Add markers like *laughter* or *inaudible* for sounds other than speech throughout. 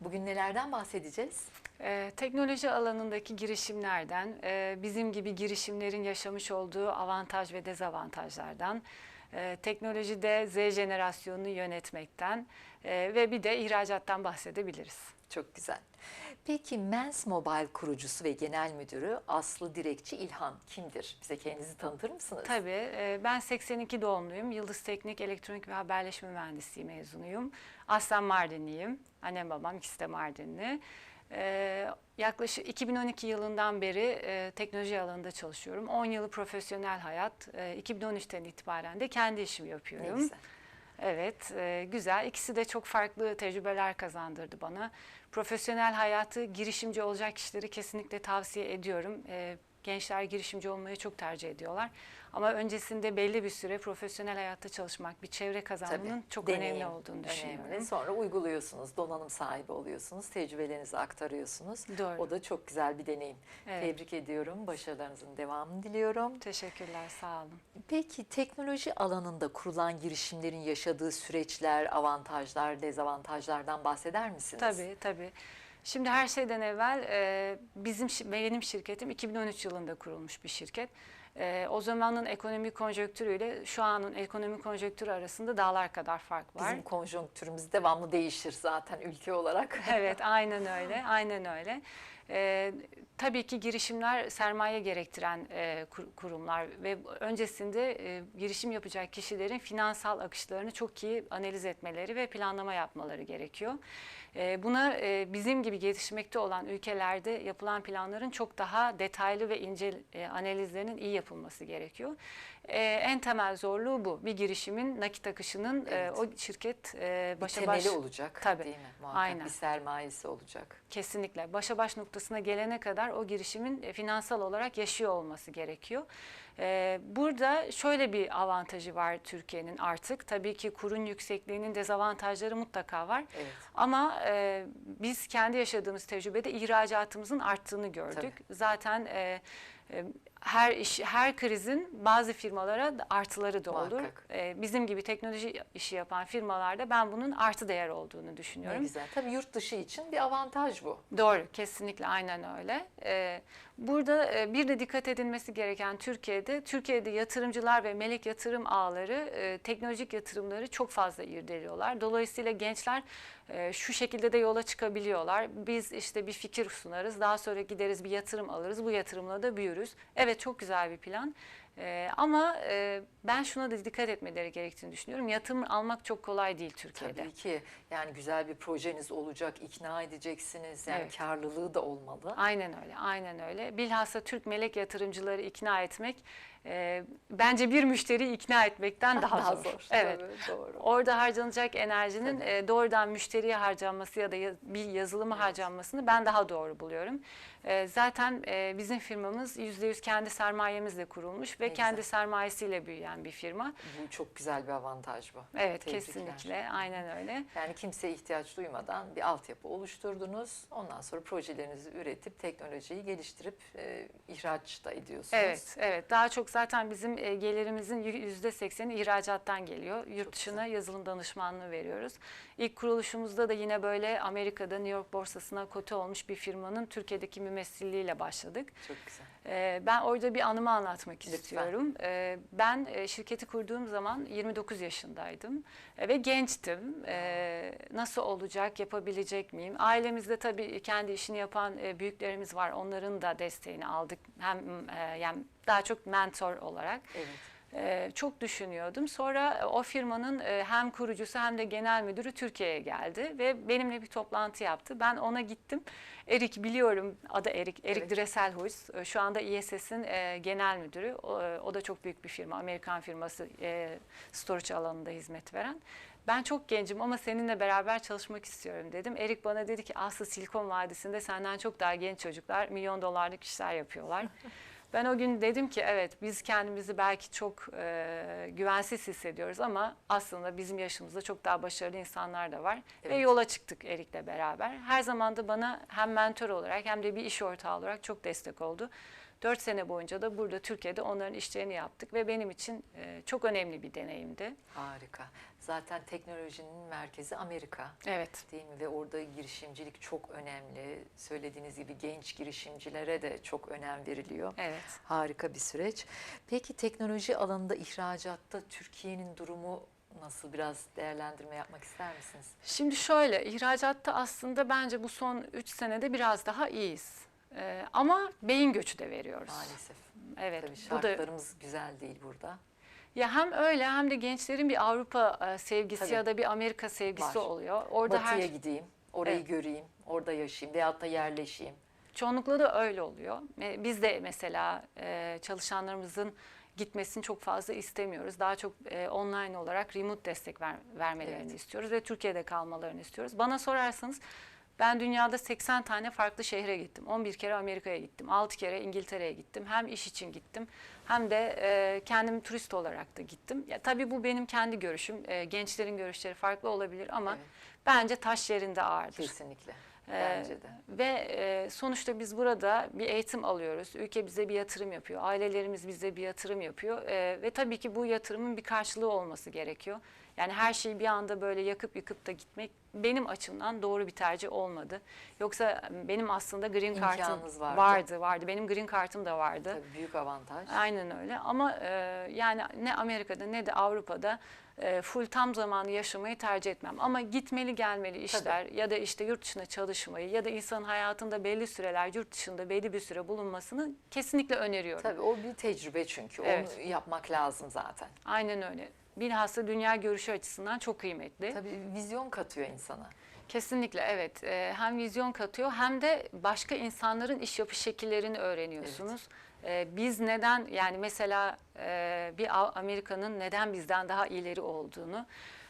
Bugün nelerden bahsedeceğiz? Ee, teknoloji alanındaki girişimlerden, e, bizim gibi girişimlerin yaşamış olduğu avantaj ve dezavantajlardan, e, teknolojide Z jenerasyonunu yönetmekten e, ve bir de ihracattan bahsedebiliriz. Çok güzel. Peki Mens Mobile kurucusu ve genel müdürü Aslı Direkçi İlhan kimdir? Bize kendinizi tanıtır mısınız? Tabii, e, ben 82 doğumluyum. Yıldız Teknik Elektronik ve Haberleşme Mühendisliği mezunuyum. Aslen Mardinliyim. Annem babam ikisi de Mardinli. E, yaklaşık 2012 yılından beri e, teknoloji alanında çalışıyorum. 10 yılı profesyonel hayat. E, 2013'ten itibaren de kendi işimi Ne yapıyorum. güzel. Evet, e, güzel. İkisi de çok farklı tecrübeler kazandırdı bana. Profesyonel hayatı, girişimci olacak kişileri kesinlikle tavsiye ediyorum. E, gençler girişimci olmayı çok tercih ediyorlar. Ama öncesinde belli bir süre profesyonel hayatta çalışmak, bir çevre kazanmanın çok önemli Deneyim olduğunu önemli. düşünüyorum. Sonra uyguluyorsunuz, donanım sahibi oluyorsunuz, tecrübelerinizi aktarıyorsunuz. Doğru. O da çok güzel bir deneyim. Evet. Tebrik ediyorum, başarılarınızın devamını diliyorum. Teşekkürler, sağ olun. Peki teknoloji alanında kurulan girişimlerin yaşadığı süreçler, avantajlar, dezavantajlardan bahseder misiniz? Tabii, tabii. Şimdi her şeyden evvel e, bizim benim şirketim 2013 yılında kurulmuş bir şirket. E, o zamanın ekonomik konjonktürüyle şu anın ekonomik konjonktürü arasında dağlar kadar fark var. Bizim konjonktürümüz devamlı değişir zaten ülke olarak. Evet, aynen öyle, aynen öyle. Ee, tabii ki girişimler sermaye gerektiren e, kur- kurumlar ve öncesinde e, girişim yapacak kişilerin finansal akışlarını çok iyi analiz etmeleri ve planlama yapmaları gerekiyor. E, buna e, bizim gibi gelişmekte olan ülkelerde yapılan planların çok daha detaylı ve ince e, analizlerinin iyi yapılması gerekiyor. E, en temel zorluğu bu. Bir girişimin nakit akışının e, Evet. o şirket e, Bir başa temeli baş olacak Tabii, değil mi? Muhakkak aynen. bir sermayesi olacak. Kesinlikle. Başa baş noktasına gelene kadar o girişimin e, finansal olarak yaşıyor olması gerekiyor. Ee, burada şöyle bir avantajı var Türkiye'nin artık. Tabii ki kurun yüksekliğinin dezavantajları mutlaka var. Evet. Ama e, biz kendi yaşadığımız tecrübede ihracatımızın arttığını gördük. Zaten e, e, her iş, her krizin bazı firmalara artıları da olur. Muhakkak. E, bizim gibi teknoloji işi yapan firmalarda ben bunun artı değer olduğunu Ne düşünüyorum. güzel. Tabii yurt dışı için bir avantaj bu. Doğru, kesinlikle aynen öyle. Ee, burada e, bir de dikkat edilmesi gereken Türkiye'de, Türkiye'de yatırımcılar ve melek yatırım ağları e, teknolojik yatırımları çok fazla irdeliyorlar. Dolayısıyla gençler e, şu şekilde de yola çıkabiliyorlar. Biz işte bir fikir sunarız, daha sonra gideriz bir yatırım alırız, bu yatırımla da büyürüz. Evet çok güzel bir plan. Ee, ama e, ben şuna da dikkat etmeleri gerektiğini düşünüyorum. Yatırım almak çok kolay değil Türkiye'de. Tabii ki yani güzel bir projeniz olacak, ikna edeceksiniz. Yani Evet. karlılığı da olmalı. Aynen öyle, aynen öyle. Bilhassa Türk melek yatırımcıları ikna etmek e, bence bir müşteriyi ikna etmekten *laughs* daha, zor. Evet. tabii, doğru. Orada harcanacak enerjinin e, doğrudan müşteriye harcanması ya da ya- bir yazılıma harcanmasını ben daha doğru buluyorum. E, zaten e, bizim firmamız %100 kendi sermayemizle kurulmuş ve Ne kendi güzel. sermayesiyle büyüyen bir firma. Bu çok güzel bir avantaj bu. Evet, Tebrikler. kesinlikle. Aynen öyle. Yani kimseye ihtiyaç duymadan bir altyapı oluşturdunuz. Ondan sonra projelerinizi üretip teknolojiyi geliştirip e, ihraç da ediyorsunuz. Evet, evet. Daha çok zaten bizim e, gelirimizin yüzde sekseni ihracattan geliyor. Yurt dışına yazılım danışmanlığı veriyoruz. İlk kuruluşumuzda da yine böyle Amerika'da New York borsasına kote olmuş bir firmanın Türkiye'deki mümessilliğiyle başladık. Çok güzel. Ee, Ben orada bir anımı anlatmak Lütfen. istiyorum. Ee, Ben e, şirketi kurduğum zaman 29 yaşındaydım E, ve gençtim. Nasıl olacak, yapabilecek miyim? Ailemizde tabii kendi işini yapan e, büyüklerimiz var. Onların da desteğini aldık. Hem e, yani daha çok mentor olarak. Evet. Ee, çok düşünüyordum. Sonra o firmanın e, hem kurucusu hem de genel müdürü Türkiye'ye geldi ve benimle bir toplantı yaptı. Ben ona gittim. Erik biliyorum adı Erik, Erik Evet. Dresselhuis. E, Şu anda ISS'in e, genel müdürü. O, e, o da çok büyük bir firma, Amerikan firması e, storage alanında hizmet veren. Ben çok gencim ama seninle beraber çalışmak istiyorum dedim. Erik bana dedi ki Aslı Silikon Vadisi'nde senden çok daha genç çocuklar milyon dolarlık işler yapıyorlar. *laughs* Ben o gün dedim ki evet biz kendimizi belki çok e, güvensiz hissediyoruz ama aslında bizim yaşımızda çok daha başarılı insanlar da var. Ve Evet. yola çıktık Erik'le beraber. Her zaman da bana hem mentor olarak hem de bir iş ortağı olarak çok destek oldu. 4 sene boyunca da burada Türkiye'de onların işlerini yaptık ve benim için e, çok önemli bir deneyimdi. Harika. Zaten teknolojinin merkezi Amerika. Evet. Değil mi? Ve orada girişimcilik çok önemli. Söylediğiniz gibi genç girişimcilere de çok önem veriliyor. Evet. Harika bir süreç. Peki teknoloji alanında ihracatta Türkiye'nin durumu nasıl? Biraz değerlendirme yapmak ister misiniz? Şimdi şöyle, ihracatta aslında bence bu son 3 senede biraz daha iyiyiz. Ee, ama beyin göçü de veriyoruz. Maalesef. Evet. Tabii bu da şartlarımız güzel değil burada. ya hem öyle hem de gençlerin bir Avrupa e, sevgisi Tabii. ya da bir Amerika sevgisi Var. oluyor. Orada Batıya her gideyim, orayı Evet. göreyim, orada yaşayayım veyahut da yerleşeyim. çoğunlukla da öyle oluyor. E, Biz de mesela e, çalışanlarımızın gitmesini çok fazla istemiyoruz. Daha çok e, online olarak remote destek ver, vermelerini Evet. istiyoruz ve Türkiye'de kalmalarını istiyoruz. Bana sorarsanız ben dünyada 80 tane farklı şehre gittim. 11 kere Amerika'ya gittim. 6 kere İngiltere'ye gittim. Hem iş için gittim hem de e, kendim turist olarak da gittim. Ya, tabii bu benim kendi görüşüm. E, gençlerin görüşleri farklı olabilir ama Evet. bence taş yerinde ağırdır. Kesinlikle. Ee, Bence de. Ve e, sonuçta biz burada bir eğitim alıyoruz. Ülke bize bir yatırım yapıyor. Ailelerimiz bize bir yatırım yapıyor. Ee, ve tabii ki bu yatırımın bir karşılığı olması gerekiyor. Yani her şeyi bir anda böyle yakıp yıkıp da gitmek benim açımdan doğru bir tercih olmadı. Yoksa benim aslında green İmkanınız vardı. vardı. vardı. Benim green card'ım da vardı. Tabii büyük avantaj. Aynen öyle ama e, yani ne Amerika'da ne de Avrupa'da e, full tam zamanlı yaşamayı tercih etmem. Ama gitmeli gelmeli işler ya da işte yurt dışında çalışmayı ya da insanın hayatında belli süreler yurt dışında belli bir süre bulunmasını kesinlikle öneriyorum. Tabii o bir tecrübe çünkü. Evet. Onu yapmak lazım zaten. Aynen öyle. Bilhassa dünya görüşü açısından çok kıymetli. Tabii vizyon katıyor insana. Kesinlikle evet. Ee, hem vizyon katıyor hem de başka insanların iş yapış şekillerini öğreniyorsunuz. Ee, biz neden yani mesela e, bir Amerika'nın neden bizden daha ileri olduğunu,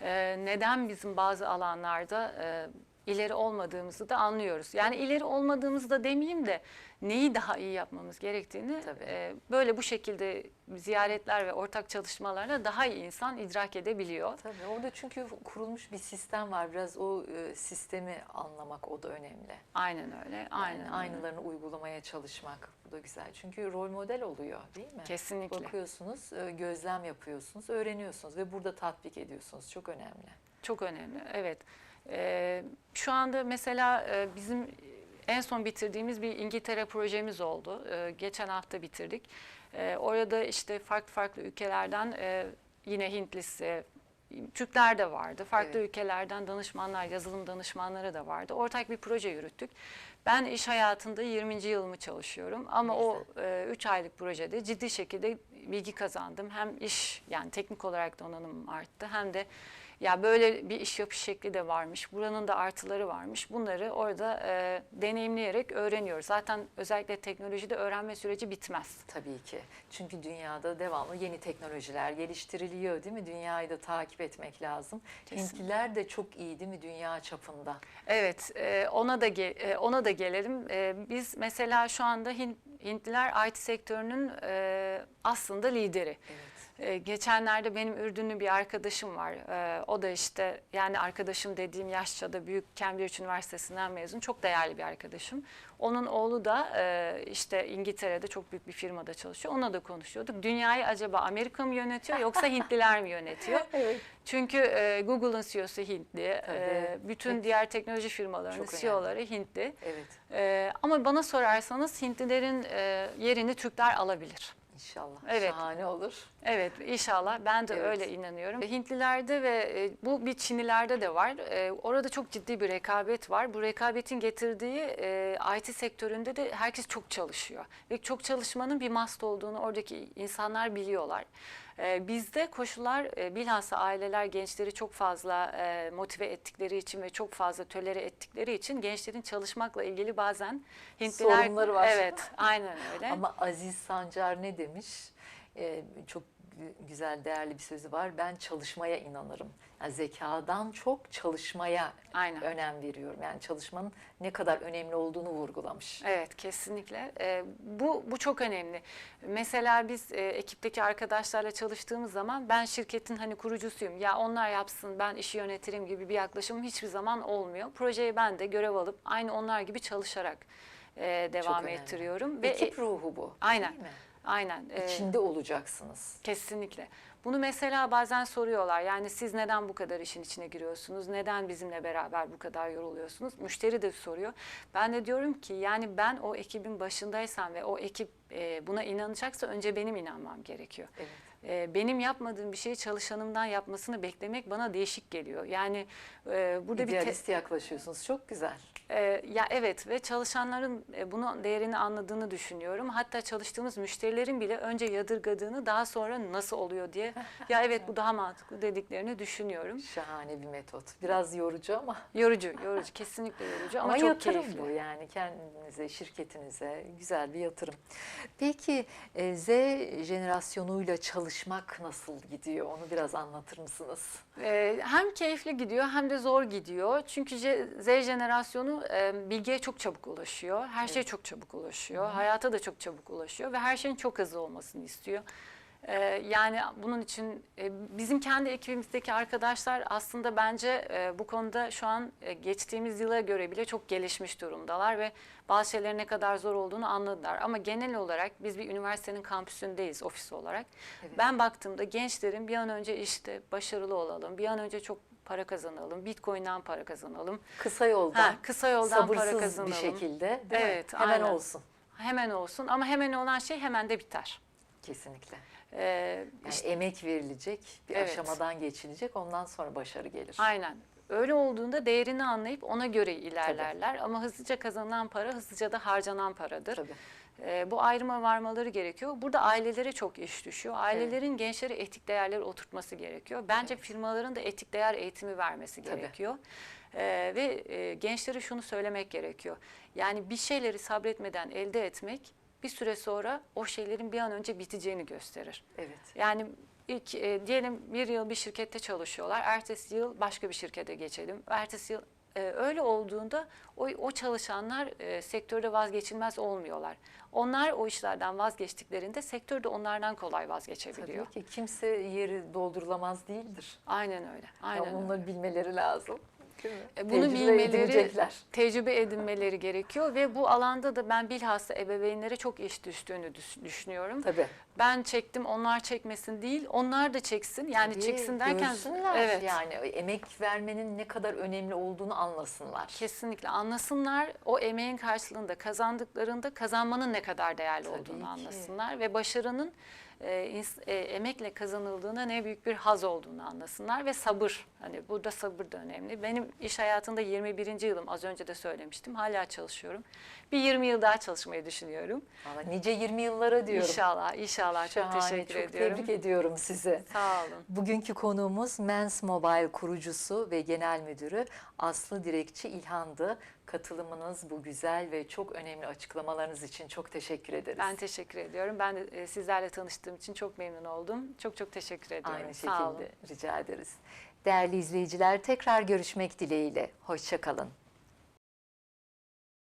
e, neden bizim bazı alanlarda e, ileri olmadığımızı da anlıyoruz. Yani ileri olmadığımızı da demeyeyim de neyi daha iyi yapmamız gerektiğini Tabii. e, böyle bu şekilde ziyaretler ve ortak çalışmalarla daha iyi insan idrak edebiliyor. Tabii orada çünkü kurulmuş bir sistem var. Biraz o e, sistemi anlamak o da önemli. Aynen öyle. Aynen. Yani öyle. aynılarını uygulamaya çalışmak bu da güzel. Çünkü rol model oluyor değil mi? Kesinlikle. Bakıyorsunuz, e, gözlem yapıyorsunuz, öğreniyorsunuz ve burada tatbik ediyorsunuz. Çok önemli. Çok önemli, evet. Ee, şu anda mesela e, bizim en son bitirdiğimiz bir İngiltere projemiz oldu. Ee, geçen hafta bitirdik. Orada işte farklı farklı ülkelerden e, yine Hintlisi, Türkler de vardı. Farklı Evet. ülkelerden danışmanlar, yazılım danışmanları da vardı. Ortak bir proje yürüttük. Ben iş hayatında 20. yılımı çalışıyorum ama Ne o 3 aylık projede ciddi şekilde bilgi kazandım. Hem iş yani teknik olarak donanımım arttı hem de ya böyle bir iş yapış şekli de varmış. Buranın da artıları varmış. Bunları orada e, deneyimleyerek öğreniyoruz. Zaten özellikle teknolojide öğrenme süreci bitmez. Tabii ki. Çünkü dünyada devamlı yeni teknolojiler geliştiriliyor değil mi? Dünyayı da takip etmek lazım. Kesinlikle. Hintliler de çok iyi değil mi dünya çapında? Evet, e, ona da e, ona da gelelim. E, biz mesela şu anda Hin- Hintliler IT sektörünün e, aslında lideri. Evet. Ee, geçenlerde benim Ürdünlü bir arkadaşım var. Ee, o da işte yani arkadaşım dediğim yaşça da büyük Cambridge Üniversitesi'nden mezun. Çok değerli bir arkadaşım. Onun oğlu da e, işte İngiltere'de çok büyük bir firmada çalışıyor. Ona da konuşuyorduk. Dünyayı acaba Amerika mı yönetiyor yoksa *laughs* Hintliler mi yönetiyor? Evet. Çünkü e, Google'ın CEO'su Hintli. E, bütün Hep- diğer teknoloji firmalarının Çok önemli. CEO'ları Hintli. Evet. E, ama bana sorarsanız Hintlilerin e, yerini Türkler alabilir. İnşallah. Evet. Şahane olur. Evet inşallah ben de Evet. öyle inanıyorum. Hintlilerde ve e, bu bir Çinlilerde de var. E, Orada çok ciddi bir rekabet var. Bu rekabetin getirdiği e, IT sektöründe de herkes çok çalışıyor. Ve çok çalışmanın bir must olduğunu oradaki insanlar biliyorlar. E, Bizde koşullar e, bilhassa aileler gençleri çok fazla e, motive ettikleri için ve çok fazla tölere ettikleri için gençlerin çalışmakla ilgili bazen Hintliler Sorunları var. Evet, aynen öyle. Ama Aziz Sancar ne demiş? Ee, çok güzel, değerli bir sözü var. Ben çalışmaya inanırım. Yani zekadan çok çalışmaya Aynen. önem veriyorum. Yani çalışmanın ne kadar önemli olduğunu vurgulamış. Evet kesinlikle. Ee, bu bu çok önemli. Mesela biz e, ekipteki arkadaşlarla çalıştığımız zaman ben şirketin hani kurucusuyum. Ya onlar yapsın ben işi yönetirim gibi bir yaklaşımım hiçbir zaman olmuyor. Projeye ben de görev alıp aynı onlar gibi çalışarak e, devam önemli. ettiriyorum. Ve Ekip ruhu bu. Aynen. Değil mi? Aynen. e, İçinde olacaksınız. Kesinlikle. Bunu mesela bazen soruyorlar. Yani siz neden bu kadar işin içine giriyorsunuz? Neden bizimle beraber bu kadar yoruluyorsunuz? Müşteri de soruyor. Ben de diyorum ki yani ben o ekibin başındaysam ve o ekip e, buna inanacaksa önce benim inanmam gerekiyor. Evet. E, benim yapmadığım bir şeyi çalışanımdan yapmasını beklemek bana değişik geliyor. Yani e, burada bir İdealist yaklaşıyorsunuz. Çok güzel. ee, ya evet ve çalışanların e, bunun değerini anladığını düşünüyorum. Hatta çalıştığımız müşterilerin bile önce yadırgadığını daha sonra nasıl oluyor diye *laughs* ya evet bu daha mantıklı dediklerini düşünüyorum. Şahane bir metot. Biraz yorucu ama Yorucu, yorucu kesinlikle yorucu ama, ama, çok yatırım keyifli. bu yani kendinize, şirketinize güzel bir yatırım. Peki e, Z jenerasyonuyla çalışmak nasıl gidiyor? Onu biraz anlatır mısınız? Ee, hem keyifli gidiyor hem de zor gidiyor. Çünkü Z jenerasyonu e, bilgiye çok çabuk ulaşıyor. Her şeye çok çabuk ulaşıyor. Hayata da çok çabuk ulaşıyor ve her şeyin çok hızlı olmasını istiyor. Ee, yani bunun için e, bizim kendi ekibimizdeki arkadaşlar aslında bence e, bu konuda şu an e, geçtiğimiz yıla göre bile çok gelişmiş durumdalar ve bazı şeylerin ne kadar zor olduğunu anladılar. Ama genel olarak biz bir üniversitenin kampüsündeyiz ofis olarak. Evet. Ben baktığımda gençlerin bir an önce işte başarılı olalım, bir an önce çok para kazanalım, Bitcoin'den para kazanalım. Kısa yoldan, Ha, kısa yoldan para kazanalım. bir şekilde değil mi? Evet, hemen aynen. olsun. Hemen olsun ama hemen olan şey hemen de biter. Kesinlikle. Ee, Yani işte- emek verilecek, bir Evet. aşamadan geçilecek, ondan sonra başarı gelir. Aynen. Öyle olduğunda değerini anlayıp ona göre ilerlerler. Ama hızlıca kazanılan para hızlıca da harcanan paradır. Tabii. Ee, bu ayrıma varmaları gerekiyor. Burada ailelere çok iş düşüyor. Ailelerin gençlere etik değerleri oturtması gerekiyor. Bence Evet. firmaların da etik değer eğitimi vermesi Tabii. gerekiyor. Ee, ve e, gençlere şunu söylemek gerekiyor. Yani bir şeyleri sabretmeden elde etmek bir süre sonra o şeylerin bir an önce biteceğini gösterir. Evet. Yani ilk e, diyelim bir yıl bir şirkette çalışıyorlar. Ertesi yıl başka bir şirkete geçelim. Ertesi yıl e, öyle olduğunda o, o çalışanlar e, sektörde vazgeçilmez olmuyorlar. Onlar o işlerden vazgeçtiklerinde sektör de onlardan kolay vazgeçebiliyor. Tabii ki kimse yeri doldurulamaz değildir. Aynen öyle. Aynen Ama öyle. bunları bilmeleri lazım. E, bunu Tecrübe bilmeleri- edinecekler. tecrübe edinmeleri gerekiyor ve bu alanda da ben bilhassa ebeveynlere çok iş düştüğünü düş- düşünüyorum. Tabii. Ben çektim onlar çekmesin değil onlar da çeksin. Yani Tabii, çeksin derken evet. yani emek vermenin ne kadar önemli olduğunu anlasınlar. Kesinlikle anlasınlar. O emeğin karşılığında kazandıklarında kazanmanın ne kadar değerli Tabii olduğunu ki. anlasınlar ve başarının e, e, emekle kazanıldığında ne büyük bir haz olduğunu anlasınlar ve sabır. Hani burada sabır da önemli. Benim iş hayatında 21. yılım az önce de söylemiştim. Hala çalışıyorum. Bir 20 yıl daha çalışmayı düşünüyorum. Valla nice 20 yıllara diyorum. İnşallah, inşallah. Çok Şahane, teşekkür çok ediyorum. tebrik ediyorum sizi. Sağ olun. Bugünkü konuğumuz Mens Mobile kurucusu ve genel müdürü Aslı Direkçi İlhan'dı. Katılımınız bu güzel ve çok önemli açıklamalarınız için çok teşekkür ederiz. Ben teşekkür ediyorum. Ben de e, sizlerle tanıştığım için çok memnun oldum. Çok çok teşekkür ediyorum. Aynı Sağ olun. şekilde rica ederiz. Değerli izleyiciler tekrar görüşmek dileğiyle. Hoşçakalın.